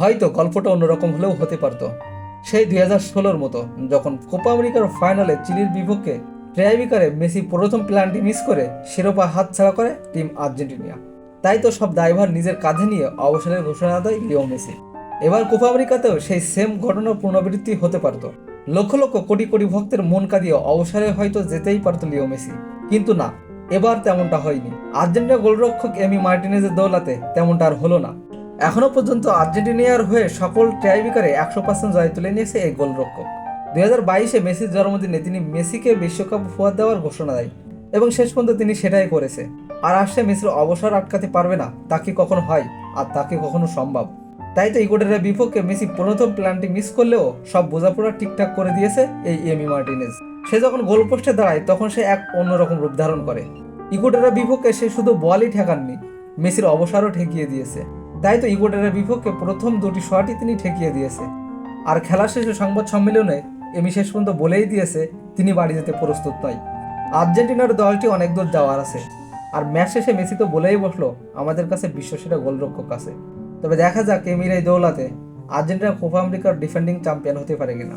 হয়তো গল্পটা অন্যরকম হলেও হতে পারতো। সেই দুই হাজার ষোলোর মতো, যখন কোপা আমেরিকার ফাইনালে চিলির বিপক্ষে ট্রাইবিকারে মেসি প্রথম প্ল্যানটি মিস করে শিরোপা হাতছাড়া করে টিম আর্জেন্টিনা তাই তো সব দায়ভার নিজের কাঁধে নিয়ে অবসরের ঘোষণা দেয় লিও মেসি। এবার কোপা আমেরিকাতেও সেই সেম ঘটনার পুনরাবৃত্তি হতে পারত। লক্ষ লক্ষ কোটি কোটি ভক্তের মন কাঁদিয়ে অবসরে হয়তো যেতেই পারত লিও মেসি। কিন্তু না, এবার তেমনটা হয়নি। আর্জেন্টিনা গোলরক্ষক এমি মার্টিনেজের দৌলাতে তেমনটা আর হলো না। এখনও পর্যন্ত আর্জেন্টিনিয়ার হয়ে সকল ট্রাইবিকারে একশো পার্সেন্ট জয় তুলে নিয়েছে এই গোলরক্ষক। দুই হাজার বাইশে মেসির জন্মদিনে তিনি মেসিকে বিশ্বকাপ উপহার দেওয়ার ঘোষণা দেয় এবং শেষ পর্যন্ত তিনি সেটাই করেছে। আর আসছে মেসির অবসর আটকাতে পারবে না, তা কি কখনো হয় আর তাকে কখনো সম্ভব? তাই তো ইকুয়েডরের বিপক্ষে মেসি প্রথম প্ল্যানটি মিস করলেও সব বোঝাপড়া ঠিকঠাক করে দিয়েছে এই এমি মার্টিনেজ। সে যখন গোলপোস্টে দাঁড়ায়, তখন সে এক অন্যরকম রূপ ধারণ করে। ইকুয়েডরের বিপক্ষে সে শুধু বলই ঠেকাননি, মেসির অবসরও ঠেকিয়ে দিয়েছে। তাই তো ইকুয়েডরের বিপক্ষে প্রথম দুটি শটই তিনি ঠেকিয়ে দিয়েছে। আর খেলা শেষে সংবাদ সম্মেলনে এমি শেষ পর্যন্ত বলেই দিয়েছে, তিনি বাড়ি যেতে প্রস্তুত নয় আর্জেন্টিনার দলটি অনেক দূর যাওয়ার আছে। আর ম্যাচ শেষে মেসি তো বলেই বসল, আমাদের কাছে বিশ্বসেরা গোলরক্ষক আছে। তবে দেখা যাক এমির এই দৌলাতে আর্জেন্টিনা কোপা আমেরিকার ডিফেন্ডিং চ্যাম্পিয়ন হতে পারে কিনা।